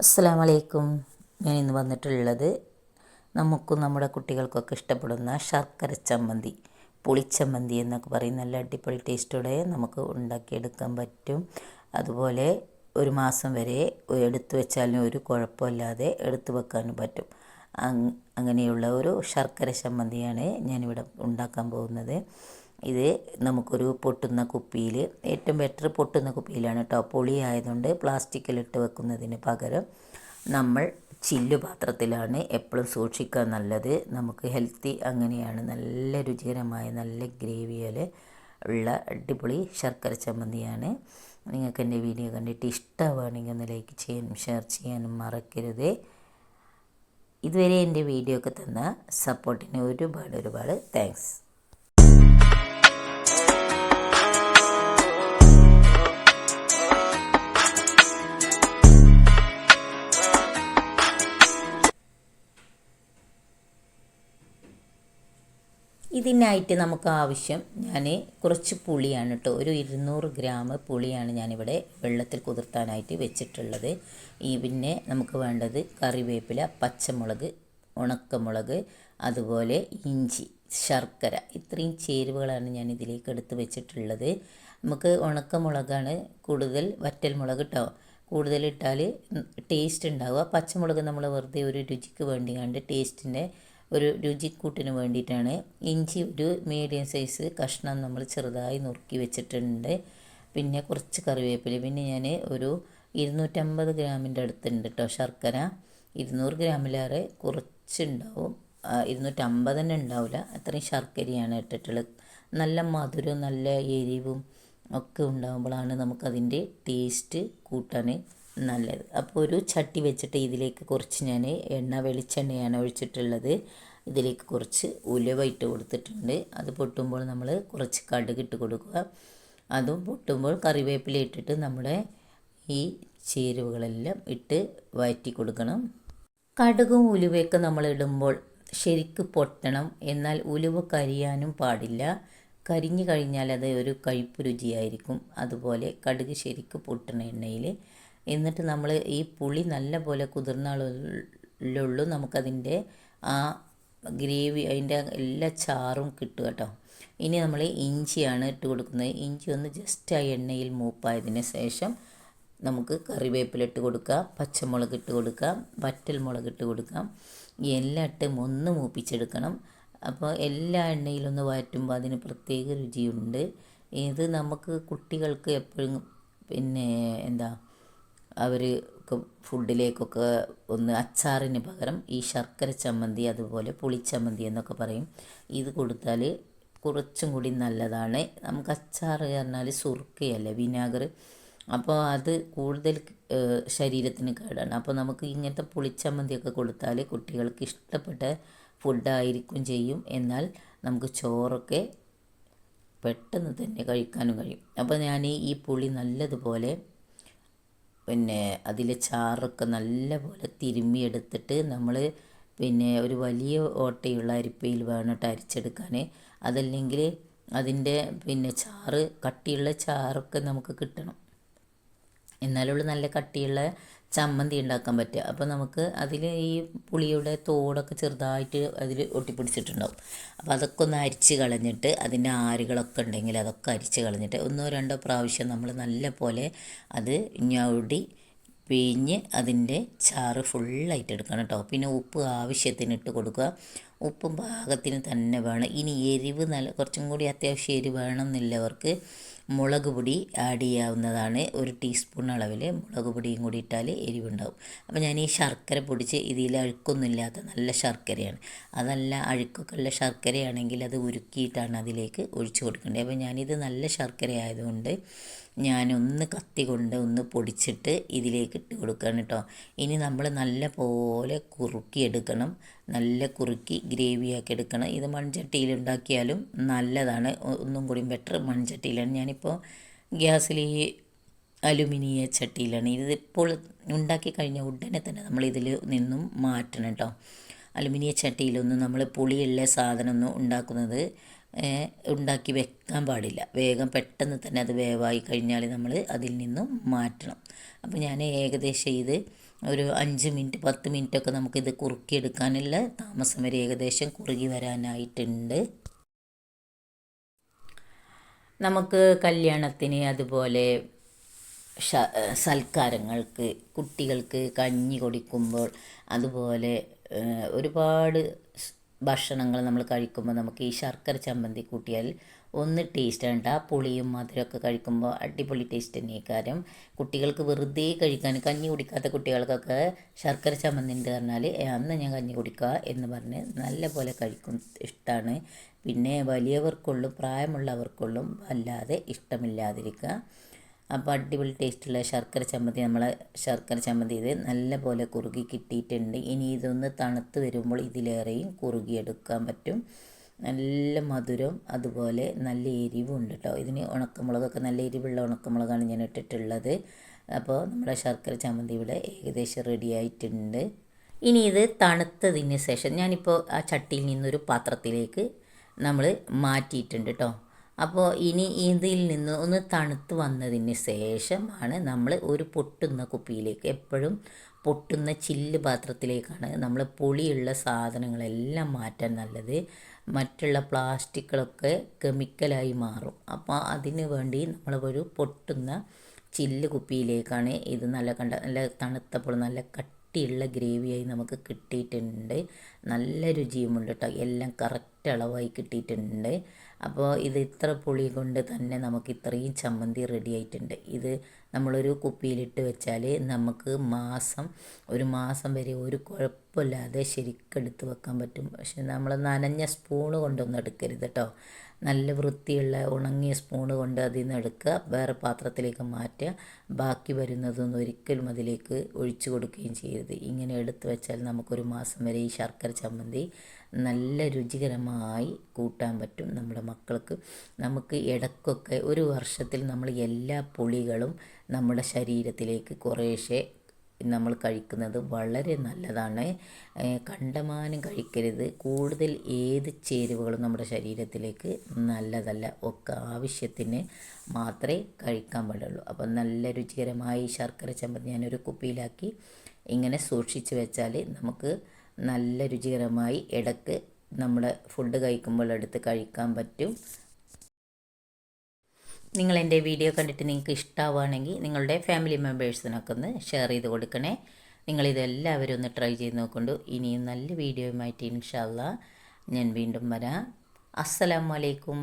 അസ്സാം വലൈക്കും ഞാൻ ഇന്ന് വന്നിട്ടുള്ളത് നമുക്കും നമ്മുടെ കുട്ടികൾക്കൊക്കെ ഇഷ്ടപ്പെടുന്ന ശർക്കര ചമ്മന്തി പുളിച്ചമ്മന്തി എന്നൊക്കെ പറയും. നല്ല അടിപൊളി ടേസ്റ്റോടെ നമുക്ക് ഉണ്ടാക്കിയെടുക്കാൻ പറ്റും. അതുപോലെ ഒരു മാസം വരെ എടുത്തു വെച്ചാലും ഒരു കുഴപ്പമില്ലാതെ എടുത്തു വെക്കാനും പറ്റും. അങ്ങനെയുള്ള ഒരു ശർക്കര ചമ്മന്തിയാണ് ഞാനിവിടെ ഉണ്ടാക്കാൻ പോകുന്നത്. ഇത് നമുക്കൊരു പൊട്ടുന്ന കുപ്പിയിൽ ഏറ്റവും ബെറ്റർ പൊട്ടുന്ന കുപ്പിയിലാണ് കേട്ടോ പൊളി ആയതുകൊണ്ട് പ്ലാസ്റ്റിക്കിലിട്ട് വെക്കുന്നതിന് പകരം നമ്മൾ ചില്ലു പാത്രത്തിലാണ് എപ്പോഴും സൂക്ഷിക്കാൻ നല്ലത്. നമുക്ക് ഹെൽത്തി അങ്ങനെയാണ് നല്ല രുചികരമായ നല്ല ഗ്രേവിയിൽ ഉള്ള അടിപൊളി ശർക്കര ചമ്മന്തിയാണ്. നിങ്ങൾക്ക് എന്റെ വീഡിയോ കണ്ടിട്ട് ഇഷ്ടമാണെങ്കിൽ ഒന്ന് ലൈക്ക് ചെയ്യാനും ഷെയർ ചെയ്യാനും മറക്കരുത്. ഇതുവരെ എന്റെ വീഡിയോ ഒക്കെ തന്ന സപ്പോർട്ടിന് ഒരുപാട് ഒരുപാട് താങ്ക്സ് ഇതിനായിട്ട് നമുക്ക് ആവശ്യം ഞാൻ കുറച്ച് പുളിയാണ് കേട്ടോ ഒരു ഇരുന്നൂറ് ഗ്രാം പുളിയാണ് ഞാനിവിടെ വെള്ളത്തിൽ കുതിർത്താനായിട്ട് വെച്ചിട്ടുള്ളത്. ഈ പിന്നെ നമുക്ക് വേണ്ടത് കറിവേപ്പില പച്ചമുളക് ഉണക്കമുളക് അതുപോലെ ഇഞ്ചി ശർക്കര. ഇത്രയും ചേരുവകളാണ് ഞാൻ ഇതിലേക്ക് എടുത്ത് വെച്ചിട്ടുള്ളത്. നമുക്ക് ഉണക്കമുളകാണ് കൂടുതൽ വറ്റൽ മുളക് കേട്ടോ കൂടുതൽ ഇട്ടാൽ ടേസ്റ്റ് ഉണ്ടാവുക. പച്ചമുളക് നമ്മൾ വെറുതെ ഒരു രുചിക്ക് വേണ്ടി കണ്ട് ടേസ്റ്റിന്റെ ഒരു രുചിക്കൂട്ടിന് വേണ്ടിയിട്ടാണ്. ഇഞ്ചി ഒരു മീഡിയം സൈസ് കഷ്ണം നമ്മൾ ചെറുതായി നുറുക്കി വെച്ചിട്ടുണ്ട്. പിന്നെ കുറച്ച് കറിവേപ്പില. പിന്നെ ഞാൻ ഒരു ഇരുന്നൂറ്റമ്പത് ഗ്രാമിന്റെ അടുത്തുണ്ട് കേട്ടോ ശർക്കര. ഇരുന്നൂറ് ഗ്രാമിലേറെ കുറച്ചുണ്ടാവും. ഇരുന്നൂറ്റമ്പത് തന്നെ ഉണ്ടാവില്ല. അത്രയും ശർക്കരയാണ് ഇട്ടിട്ടുള്ളത്. നല്ല മധുരവും നല്ല എരിവും ഒക്കെ ഉണ്ടാകുമ്പോഴാണ് നമുക്കതിന്റെ ടേസ്റ്റ് കൂട്ടാൻ നല്ലത്. അപ്പോൾ ഒരു ചട്ടി വെച്ചിട്ട് ഇതിലേക്ക് കുറച്ച് ഞാൻ എണ്ണ വെളിച്ചെണ്ണയാണ് ഒഴിച്ചിട്ടുള്ളത്. ഇതിലേക്ക് കുറച്ച് ഉലുവ ഇട്ട് കൊടുത്തിട്ടുണ്ട്. അത് പൊട്ടുമ്പോൾ നമ്മൾ കുറച്ച് കടുക് ഇട്ട് കൊടുക്കുക. അതും പൊട്ടുമ്പോൾ കറിവേപ്പില ഇട്ടിട്ട് നമ്മുടെ ഈ ചേരുവകളെല്ലാം ഇട്ട് വഴറ്റി കൊടുക്കണം. കടുകും ഉലുവയൊക്കെ നമ്മൾ ഇടുമ്പോൾ ശരിക്ക് പൊട്ടണം. എന്നാൽ ഉലുവ കരിയാനും പാടില്ല. കരിഞ്ഞു കഴിഞ്ഞാൽ അത് ഒരു കഴിപ്പ് രുചിയായിരിക്കും. അതുപോലെ കടുക് ശരിക്ക് പൊട്ടണ എണ്ണയിൽ എന്നിട്ട് നമ്മൾ ഈ പുളി നല്ല പോലെ കുതിർന്നാളുള്ളൂ നമുക്കതിന്റെ ആ ഗ്രേവി അതിന്റെ എല്ലാ ചാറും കിട്ടും കേട്ടോ. ഇനി നമ്മൾ ഇഞ്ചിയാണ് ഇട്ട് കൊടുക്കുന്നത്. ഇഞ്ചി ഒന്ന് ജസ്റ്റ് ആ എണ്ണയിൽ മൂപ്പായതിന് ശേഷം നമുക്ക് കറിവേപ്പില ഇട്ട് കൊടുക്കാം പച്ചമുളക് ഇട്ട് കൊടുക്കാം വറ്റൽ മുളക് ഇട്ട് കൊടുക്കാം എല്ലാം ഇട്ട് ഒന്ന് മൂപ്പിച്ചെടുക്കണം. അപ്പോൾ എല്ലാ എണ്ണയിലൊന്ന് വഴറ്റുമ്പോൾ അതിന് പ്രത്യേക രുചിയുണ്ട്. ഇത് നമുക്ക് കുട്ടികൾക്ക് എപ്പോഴും പിന്നെ എന്താ അവർ ഫുഡിലേക്കൊക്കെ ഒന്ന് അച്ചാറിന് പകരം ഈ ശർക്കര ചമ്മന്തി അതുപോലെ പുളിച്ചമ്മന്തി എന്നൊക്കെ പറയും. ഇത് കൊടുത്താൽ കുറച്ചും കൂടി നല്ലതാണ്. നമുക്ക് അച്ചാർ പറഞ്ഞാൽ സുർക്കയല്ലേ വിനാഗർ. അപ്പോൾ അത് കൂടുതൽ ശരീരത്തിന് കേടാണ്. അപ്പോൾ നമുക്ക് ഇങ്ങനത്തെ പുളിച്ചമ്മന്തിയൊക്കെ കൊടുത്താൽ കുട്ടികൾക്ക് ഇഷ്ടപ്പെട്ട ഫുഡായിരിക്കും ചെയ്യും. എന്നാൽ നമുക്ക് ചോറൊക്കെ പെട്ടെന്ന് തന്നെ കഴിക്കാനും കഴിയും. അപ്പോൾ ഞാൻ ഈ പുളി നല്ലതുപോലെ പിന്നെ അതിലെ ചാറൊക്കെ നല്ലപോലെ തിരുമ്മിയെടുത്തിട്ട് നമ്മൾ പിന്നെ ഒരു വലിയ ഓട്ടയുള്ള അരിപ്പയിൽ വേണം അരിച്ചെടുക്കാൻ അതല്ലെങ്കിൽ അതിന്റെ പിന്നെ ചാറ് കട്ടിയുള്ള ചാറൊക്കെ നമുക്ക് കിട്ടണം. എന്നാലുള്ള നല്ല കട്ടിയുള്ള ചമ്മന്തി ഉണ്ടാക്കാൻ പറ്റുക. അപ്പോൾ നമുക്ക് അതിൽ ഈ പുളിയുടെ തോടൊക്കെ ചെറുതായിട്ട് അതിൽ ഒട്ടിപ്പിടിച്ചിട്ടുണ്ടാവും. അപ്പോൾ അതൊക്കെ ഒന്ന് അരിച്ച് കളഞ്ഞിട്ട് അതിന്റെ ആരുകളൊക്കെ ഉണ്ടെങ്കിൽ അതൊക്കെ അരിച്ച് കളഞ്ഞിട്ട് ഒന്നോ രണ്ടോ പ്രാവശ്യം നമ്മൾ നല്ല പോലെ അത് ഞൊടി പിഴിഞ്ഞ് അതിന്റെ ചാറ് ഫുള്ളായിട്ട് എടുക്കണം കേട്ടോ. പിന്നെ ഉപ്പ് ആവശ്യത്തിന് ഇട്ട് കൊടുക്കുക. ഉപ്പും പാകത്തിന് തന്നെ വേണം. ഇനി എരിവ് നല്ല കുറച്ചും കൂടി അത്യാവശ്യം എരിവ് വേണമെന്നില്ലവർക്ക് മുളക് പൊടി ആഡ് ചെയ്യാവുന്നതാണ്. ഒരു ടീസ്പൂൺ അളവിൽ മുളക് പൊടിയും കൂടി ഇട്ടാൽ എരിവുണ്ടാവും. അപ്പോൾ ഞാൻ ഈ ശർക്കര പൊടിച്ച് ഇതിൽ അഴുക്കൊന്നുമില്ലാത്ത നല്ല ശർക്കരയാണ്. അതല്ല അഴുക്കൊക്കെ ഉള്ള ശർക്കരയാണെങ്കിൽ അത് ഉരുക്കിയിട്ടാണ് അതിലേക്ക് ഒഴിച്ചു കൊടുക്കേണ്ടത്. അപ്പോൾ ഞാനിത് നല്ല ശർക്കര ആയതുകൊണ്ട് ഞാനൊന്ന് കത്തി കൊണ്ട് ഒന്ന് പൊടിച്ചിട്ട് ഇതിലേക്ക് ഇട്ട് കൊടുക്കുകയാണ് കേട്ടോ. ഇനി നമ്മൾ നല്ല പോലെ കുറുക്കി എടുക്കണം. നല്ല കുറുക്കി ഗ്രേവിയാക്കി എടുക്കണം. ഇത് മൺചട്ടിയിൽ ഉണ്ടാക്കിയാലും നല്ലതാണ്. ഒന്നും കൂടി ബെറ്റർ മൺചട്ടിയിലാണ്. ഞാനിപ്പോൾ ഗ്യാസിൽ ഈ അലുമിനിയ ചട്ടിയിലാണ്. ഇതിപ്പോൾ ഉണ്ടാക്കി കഴിഞ്ഞ ഉടനെ തന്നെ നമ്മൾ ഇതിൽ നിന്നും മാറ്റണം കേട്ടോ. അലുമിനിയ ചട്ടിയിലൊന്നും നമ്മൾ പുളിയുള്ള സാധനമൊന്നും ഉണ്ടാക്കുന്നത് ഉണ്ടാക്കി വെക്കാൻ പാടില്ല. വേഗം പെട്ടെന്ന് തന്നെ അത് വേവായി കഴിഞ്ഞാൽ നമ്മൾ അതിൽ നിന്നും മാറ്റണം. അപ്പോൾ ഞാൻ ഏകദേശം ഇത് ഒരു അഞ്ച് മിനിറ്റ് പത്ത് മിനിറ്റൊക്കെ നമുക്കിത് കുറുക്കിയെടുക്കാനുള്ള താമസം വരെ ഏകദേശം കുറുകി വരാനായിട്ടുണ്ട്. നമുക്ക് കല്യാണത്തിന് അതുപോലെ സൽക്കാരങ്ങൾക്ക് കുട്ടികൾക്ക് കഞ്ഞി കൊടുക്കുമ്പോൾ അതുപോലെ ഒരുപാട് ഭക്ഷണങ്ങൾ നമ്മൾ കഴിക്കുമ്പോൾ നമുക്ക് ഈ ശർക്കര ചമ്മന്തി കൂട്ടിയാൽ ഒന്ന് ടേസ്റ്റ് ഉണ്ട് ആ പുളിയും മധുരമൊക്കെ കഴിക്കുമ്പോൾ അടിപൊളി ടേസ്റ്റ് തന്നെ കാര്യം. കുട്ടികൾക്ക് വെറുതെ കഴിക്കാൻ കഞ്ഞി കുടിക്കാത്ത കുട്ടികൾക്കൊക്കെ ശർക്കര ചമ്മന്തി ഉണ്ട് പറഞ്ഞാൽ "ഏ, അന്ന് ഞാൻ കഞ്ഞി കുടിക്കുക എന്ന് പറഞ്ഞ് നല്ല പോലെ കഴിക്കും. ഇഷ്ടമാണ് പിന്നെ വലിയവർക്കുള്ളും പ്രായമുള്ളവർക്കുള്ളും വല്ലാതെ ഇഷ്ടമില്ലാതിരിക്കുക. അപ്പോൾ അടിപൊളി ടേസ്റ്റുള്ള ശർക്കര ചമ്മന്തി നമ്മൾ ശർക്കര ചമ്മന്തി ഇത് നല്ല പോലെ കുറുകി കിട്ടിയിട്ടുണ്ട്. ഇനി ഇതൊന്ന് തണുത്ത് വരുമ്പോൾ ഇതിലേറെയും കുറുകിയെടുക്കാൻ പറ്റും. നല്ല മധുരം അതുപോലെ നല്ല എരിവും ഉണ്ട് കേട്ടോ ഇതിന് ഉണക്കമുളകൊക്കെ നല്ല എരിവുള്ള ഉണക്കമുളകാണ് ഞാൻ ഇട്ടിട്ടുള്ളത്. അപ്പോൾ നമ്മുടെ ശർക്കര ചമ്മന്തി ഇവിടെ ഏകദേശം റെഡി ആയിട്ടുണ്ട്. ഇനി ഇത് തണുത്തതിന് ശേഷം ഞാനിപ്പോൾ ആ ചട്ടിയിൽ നിന്നൊരു പാത്രത്തിലേക്ക് നമ്മൾ മാറ്റിയിട്ടുണ്ട് കേട്ടോ അപ്പോൾ ഇനി ഇതിൽ നിന്ന് ഒന്ന് തണുത്ത് വന്നതിന് ശേഷമാണ് നമ്മൾ ഒരു പൊട്ടുന്ന കുപ്പിയിലേക്ക് എപ്പോഴും പൊട്ടുന്ന ചില്ല് പാത്രത്തിലേക്കാണ് നമ്മൾ പുളിയുള്ള സാധനങ്ങളെല്ലാം മാറ്റാൻ നല്ലത്. മറ്റുള്ള പ്ലാസ്റ്റിക്കുകളൊക്കെ കെമിക്കലായി മാറും. അപ്പോൾ അതിന് വേണ്ടി നമ്മൾ ഒരു പൊട്ടുന്ന ചില്ല് കുപ്പിയിലേക്കാണ് ഇത് നല്ല കണ്ട നല്ല തണുത്തപ്പോൾ നല്ല കട്ടിയുള്ള ഗ്രേവിയായി നമുക്ക് കിട്ടിയിട്ടുണ്ട്. നല്ല രുചിയുമുണ്ട് കേട്ടോ എല്ലാം കറക്റ്റ് അളവായി കിട്ടിയിട്ടുണ്ട്. അപ്പോൾ ഇത് ഇത്ര പുളി കൊണ്ട് തന്നെ നമുക്ക് ഇത്രയും ചമ്മന്തി റെഡി ആയിട്ടുണ്ട്. ഇത് നമ്മളൊരു കുപ്പിയിലിട്ട് വെച്ചാൽ നമുക്ക് മാസം ഒരു മാസം വരെ ഒരു കുഴപ്പമില്ലാതെ ശരിക്കെടുത്ത് വെക്കാൻ പറ്റും. പക്ഷെ നമ്മൾ നനഞ്ഞ സ്പൂണ് കൊണ്ടൊന്നും എടുക്കരുത് കേട്ടോ നല്ല വൃത്തിയുള്ള ഉണങ്ങിയ സ്പൂൺ കൊണ്ട് അതിൽ നിന്ന് എടുക്കുക. വേറെ പാത്രത്തിലേക്ക് മാറ്റുക. ബാക്കി വരുന്നതൊന്നും ഒരിക്കലും അതിലേക്ക് ഒഴിച്ചു കൊടുക്കുകയും ചെയ്യരുത്. ഇങ്ങനെ എടുത്തു വെച്ചാൽ നമുക്കൊരു മാസം വരെ ഈ ശർക്കര ചമ്മന്തി നല്ല രുചികരമായി കൂട്ടാൻ പറ്റും നമ്മുടെ മക്കൾക്ക്. നമുക്ക് ഇടക്കൊക്കെ ഒരു വർഷത്തിൽ നമ്മൾ എല്ലാ പുളികളും നമ്മുടെ ശരീരത്തിലേക്ക് കുറേശ്ശെ നമ്മൾ കഴിക്കുന്നത് വളരെ നല്ലതാണ്. കണ്ടമാനം കഴിക്കരുത്. കൂടുതൽ ഏത് ചേരുവകളും നമ്മുടെ ശരീരത്തിലേക്ക് നല്ലതല്ല. ഒക്കെ ആവശ്യത്തിന് മാത്രമേ കഴിക്കാൻ പാടുള്ളൂ. അപ്പം നല്ല രുചികരമായി ശർക്കര ചമ്മന്തി ഞാനൊരു കുപ്പിയിലാക്കി ഇങ്ങനെ സൂക്ഷിച്ച് വെച്ചാൽ നമുക്ക് നല്ല രുചികരമായി ഇടയ്ക്ക് നമ്മുടെ ഫുഡ് കഴിക്കുമ്പോൾ എടുത്ത് കഴിക്കാൻ പറ്റും. നിങ്ങൾ എന്റെ വീഡിയോ കണ്ടിട്ട് നിങ്ങൾക്ക് ഇഷ്ടമാവുകയാണെങ്കിൽ നിങ്ങളുടെ ഫാമിലി മെമ്പേഴ്സിനൊക്കെ ഒന്ന് ഷെയർ ചെയ്ത് കൊടുക്കണേ. നിങ്ങളിതെല്ലാവരും ഒന്ന് ട്രൈ ചെയ്ത് നോക്കൊണ്ടു. ഇനിയും നല്ല വീഡിയോയുമായിട്ട് ഇൻഷാല്ല ഞാൻ വീണ്ടും വരാം. അസ്സലാമലൈക്കും